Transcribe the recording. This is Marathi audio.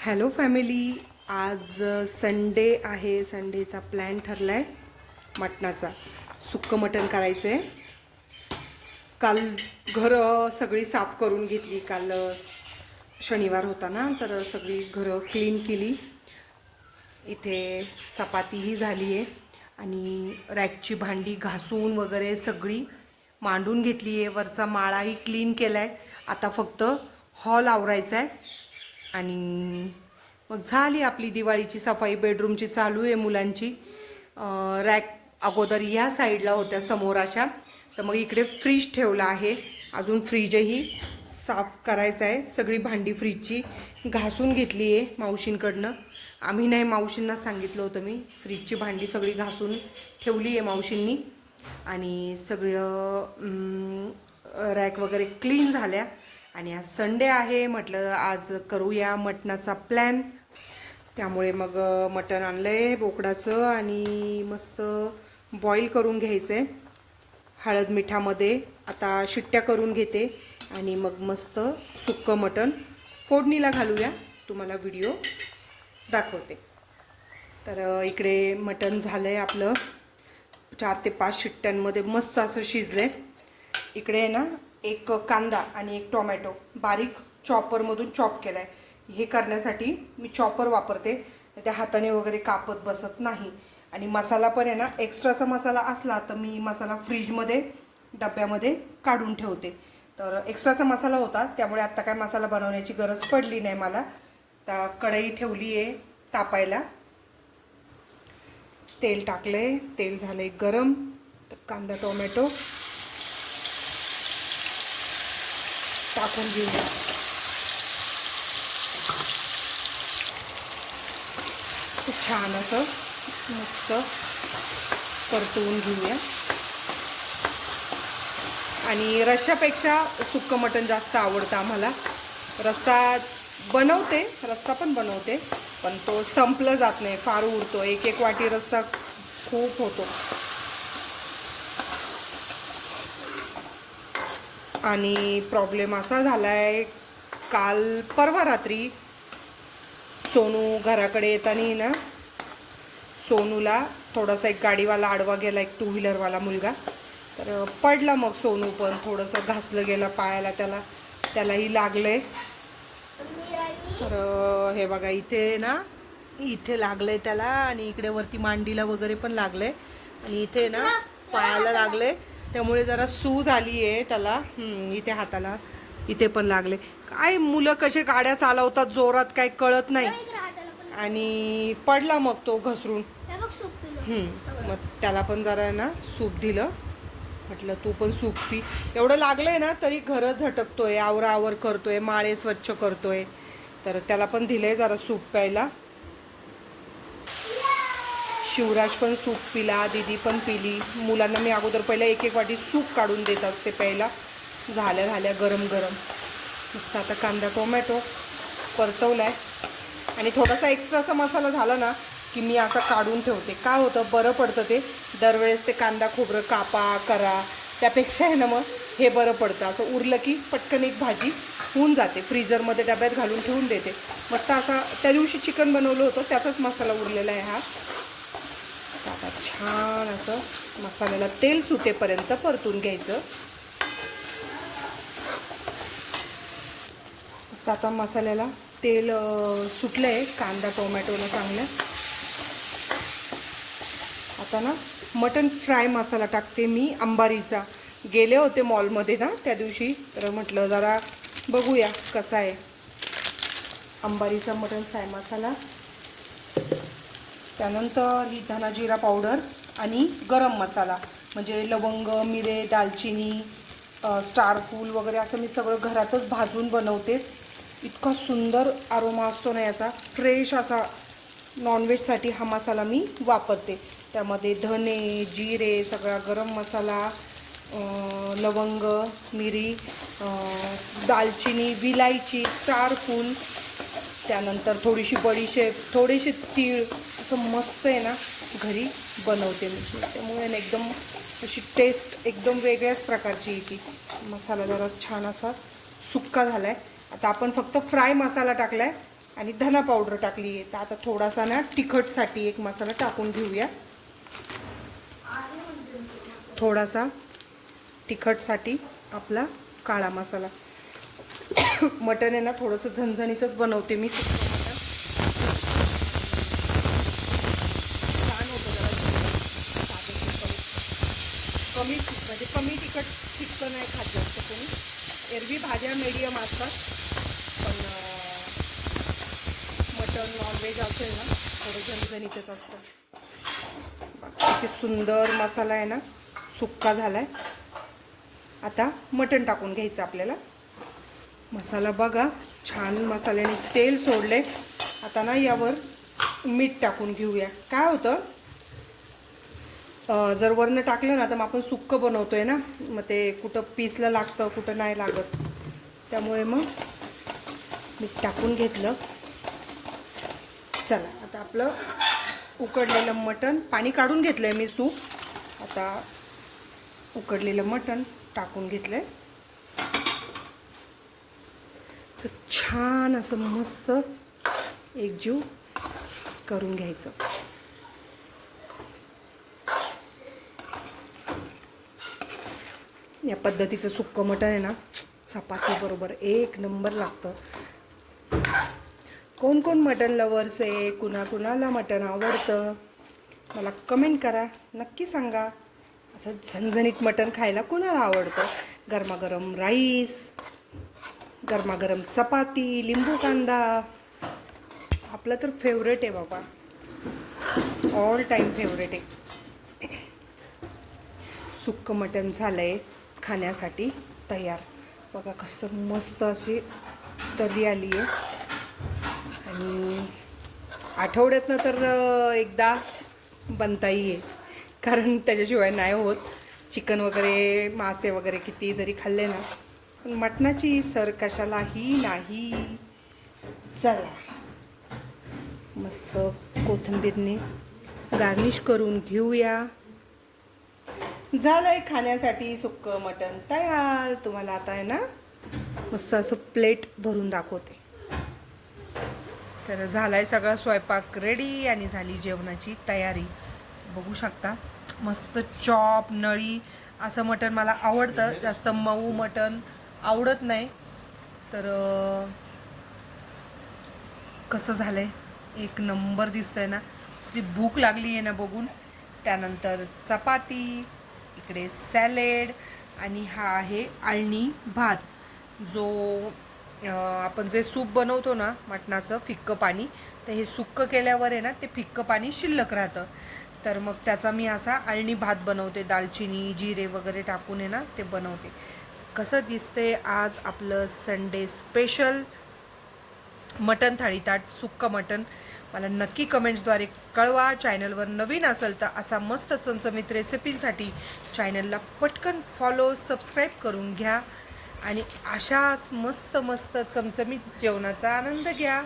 हॅलो फॅमिली आज संडे आहे संडेचा प्लॅन ठरला आहे मटणाचा. सुक्कं मटण करायचं आहे काल घरं सगळी साफ करून घेतली. काल शनिवार होता ना तर सगळी घरं क्लीन केली. इथे चपातीही झाली आहे आणि रॅकची भांडी घासून वगैरे सगळी मांडून घेतली आहे वरचा माळाही क्लीन केला आहे आता फक्त हॉल आवरायचा आहे आणि मग झाली आपली दिवाळीची सफाई बेडरूमची चालू आहे मुलांची. रॅक अगोदर या साईडला होत्या समोर अशा. तर मग इकडे फ्रीज ठेवला आहे. अजून फ्रीजही साफ करायचं आहे. सगळी भांडी फ्रीजची घासून घेतली आहे मावशींकडनं. आम्ही नाही मावशींना सांगितलं होतं मी. फ्रीजची भांडी सगळी घासून ठेवली आहे मावशींनी. आणि सगळं रॅक वगैरे क्लीन झाल्या. आणि आज संडे आहे म्हटलं आज करूया मटणाचा प्लॅन त्यामुळे मग अ, मटण आणलंय बोकडाचं आणि मस्त बॉईल करून घ्यायचं आहे हळद मिठामध्ये आता शिट्ट्या करून घेते आणि मग मस्त सुक्कं मटण फोडणीला घालूया. तुम्हाला व्हिडिओ दाखवते. तर इकडे मटण झालं आहे आपलं. चार ते पाच शिट्ट्यांमध्ये मस्त असं शिजलं आहे इकडे आहे ना एक कांदा आणि एक टोमॅटो बारीक चॉपरमधून चॉप केला आहे हे करण्यासाठी मी चॉपर वापरते. त्या हाताने वगैरे कापत बसत नाही. आणि मसाला पण आहे ना एक्स्ट्राचा मसाला असला तर मी मसाला फ्रीजमध्ये डब्यामध्ये काढून ठेवते. तर एक्स्ट्राचा मसाला होता त्यामुळे आत्ता काय मसाला बनवण्याची गरज पडली नाही मला. तर कढई ठेवली आहे तापायला. तेल टाकले तेल झाले गरम. कांदा टोमॅटो टाकून घेऊया खूप छान असं मस्त परतवून घेऊया. आणि रश्शापेक्षा सुक्कं मटण जास्त आवडतं आम्हाला. रस्ता बनवते रस्ता पण बनवते पण तो संपलं जात नाही. फार उरतो. एक एक वाटी रस्ता खूप होतो. आणि प्रॉब्लेम असा झाला आहे काल परवा रात्री सोनू घराकडे येताना ना सोनूला थोडासा एक गाडीवाला आडवा गेला एक टू व्हीलरवाला मुलगा. तर पडला मग सोनू पण थोडंसं घासलं गेलं पायाला त्याला त्यालाही लागलंय. तर हे बघा इथे ना इथे लागलंय त्याला आणि इकडे वरती मांडीला वगैरे पण लागलंय. आणि इथे ना पायाला लागलंय. त्यामुळे जरा सूज आली आहे त्याला इथे हाताला. इथे पण लागले. काय मुलं कसे गाड्या चालवतात जोरात काय कळत नाही. आणि पडला मग तो घसरून. हम्म, मग त्याला पण जरा ना सूप दिलं. म्हटलं तू पण सूप पी. एवढं लागलंय ना तरी घर झटकतोय आवरा आवर करतोय माळे स्वच्छ करतोय. तर त्याला पण दिलंय जरा सूप प्यायला. शिवराज पण सूप पिला दीदी पण पिली. मुलांना मी अगोदर पहिला एक एक वाटी सूप काढून देत असते प्यायला. झाल्या झाल्या गरम गरम. मस्त आता कांदा टोमॅटो परतवलाय. आणि थोडासा एक्स्ट्राचा मसाला झाला ना की मी असा काढून ठेवते. काय होतं? बरं पडतं ते. दरवेळेस ते कांदा खोबरं कापा करा. त्यापेक्षा आहे ना मग हे बरं पडतं. असं उरलं की पटकन एक भाजी होऊन जाते. फ्रीजरमध्ये डब्यात घालून ठेवून देते. मस्त असा त्या दिवशी चिकन बनवलं होतं. त्याचाच मसाला उरलेला आहे हा. आता छान असं मसाल्याला तेल सुटेपर्यंत परतून घ्यायचं. मस्त आता मसाल्याला तेल सुटलं आहे कांदा टोमॅटोनं चांगलं. आता ना मटन फ्राय मसाला टाकते मी अंबारीचा. गेले होते मॉलमध्ये ना त्या दिवशी. तर म्हटलं जरा बघूया कसा आहे. अंबारीचा मटन फ्राय मसाला. त्यानंतर ही धना जिरा पावडर आणि गरम मसाला म्हणजे लवंग मिरे दालचिनी स्टारफूल स्टार फूल वगैरे असं मी सगळं घरातच भाजून बनवते. इतका सुंदर आरोमा असतो ना याचा. फ्रेश असा नॉनव्हेजसाठी हा मसाला मी वापरते. त्यामध्ये धने जिरे सगळा गरम मसाला लवंग मिरी दालचिनी विलायची स्टार फूल त्यानंतर थोडीशी बडीशेप थोडीशी तीळ असं मस्त आहे ना घरी बनवते मी. त्यामुळे ना एकदम अशी टेस्ट एकदम वेगळ्याच प्रकारची येते मसाला जरा छान असा सुक्का झाला आहे आता आपण फक्त फ्राय मसाला टाकला आहे आणि धना पावडर टाकली आहे. तर आता थोडासा ना तिखटसाठी एक मसाला टाकून घेऊया. थोडासा तिखटसाठी आपला काळा मसाला. मटण आहे ना थोडंसं झणझणीचंच बनवते मी सुक्कं मटण छान होतं जरा साधं सिंपल. कमी म्हणजे कमी तिखट तिखट नाही खात जास्त कोणी. एरवी भाज्या मिडियम असतात. पण मटन नॉनव्हेज असेल ना थोडं झणझणीतच असतं. किती सुंदर मसाला आहे ना सुक्का झाला आहे आता मटण टाकून घ्यायचं आपल्याला. मसाला बघा छान मसाल्याने तेल सोडले आता ना यावर मीठ टाकून घेऊया. काय होतं? जर वरनं टाकलं ना तर मग आपण सुक्क आहे ना? मग ते कुठं पीसला लागतं कुठं नाही लागत. त्यामुळे मग मी टाकून घेतलं. चला आता आपलं उकडलेलं मटण पाणी काढून घेतलं आहे मी सूप. आता उकडलेलं मटण टाकून घेतलं आहे तर छान असं मस्त एकजीव करून घ्यायचं. या पद्धतीचं सुक्कं मटण आहे ना चपातीबरोबर एक नंबर लागतं. कोण कोण मटण लवर्स आहे कुणा कुणाला मटण आवडतं मला कमेंट करा नक्की सांगा. असं झणझणीत मटण खायला कुणाला आवडतं? गरमागरम राईस गरमागरम चपाती लिंबू कांदा. आपलं तर फेवरेट आहे बाबा. ऑल टाईम फेवरेट आहे. सुक्क मटण झालं आहे खाण्यासाठी तयार. बघा कसं मस्त अशी तर्री आली आहे. आणि आठवड्यातनं तर एकदा बनताही आहे. कारण त्याच्याशिवाय नाही होत. चिकन वगैरे मासे वगैरे किती जरी खाल्ले ना पण मटणाची सर कशालाही नाही. चला. मस्त कोथिंबीरने गार्निश करून घेऊया. झालंय खाण्यासाठी सुक्क मटण तयार. तुम्हाला आता आहे ना मस्त असं प्लेट भरून दाखवते. तर झालाय सगळा स्वयंपाक रेडी आणि झाली जेवणाची तयारी. बघू शकता मस्त चॉप नळी असं मटण मला आवडतं. जास्त मऊ मटण आवडत नाही. तर कसं झालंय? एक नंबर दिसतंय ना. ती भूक लागली आहे ना बघून. त्यानंतर चपाती इकडे सॅलेड आणि हा आहे आळणी भात जो आपण जे सूप बनवतो ना मटणाचं फिक्कं पाणी तर हे सुक्कं केल्यावर आहे ना ते फिक्कं पाणी शिल्लक राहतं. तर मग त्याचा मी असा आळणी भात बनवते दालचिनी जिरे वगैरे टाकून आहे ना ते बनवते. कसं दिसते आज आपलं संडे स्पेशल मटन थाळी ताट सुक्क मटन. मला नक्की कमेंट्सद्वारे कळवा चॅनलवर नवीन असेल तर असा मस्त चमचमीत रेसिपींसाठी चॅनलला पटकन फॉलो सबस्क्राईब करून घ्या. आणि अशाच मस्त मस्त चमचमीत जेवणाचा आनंद घ्या.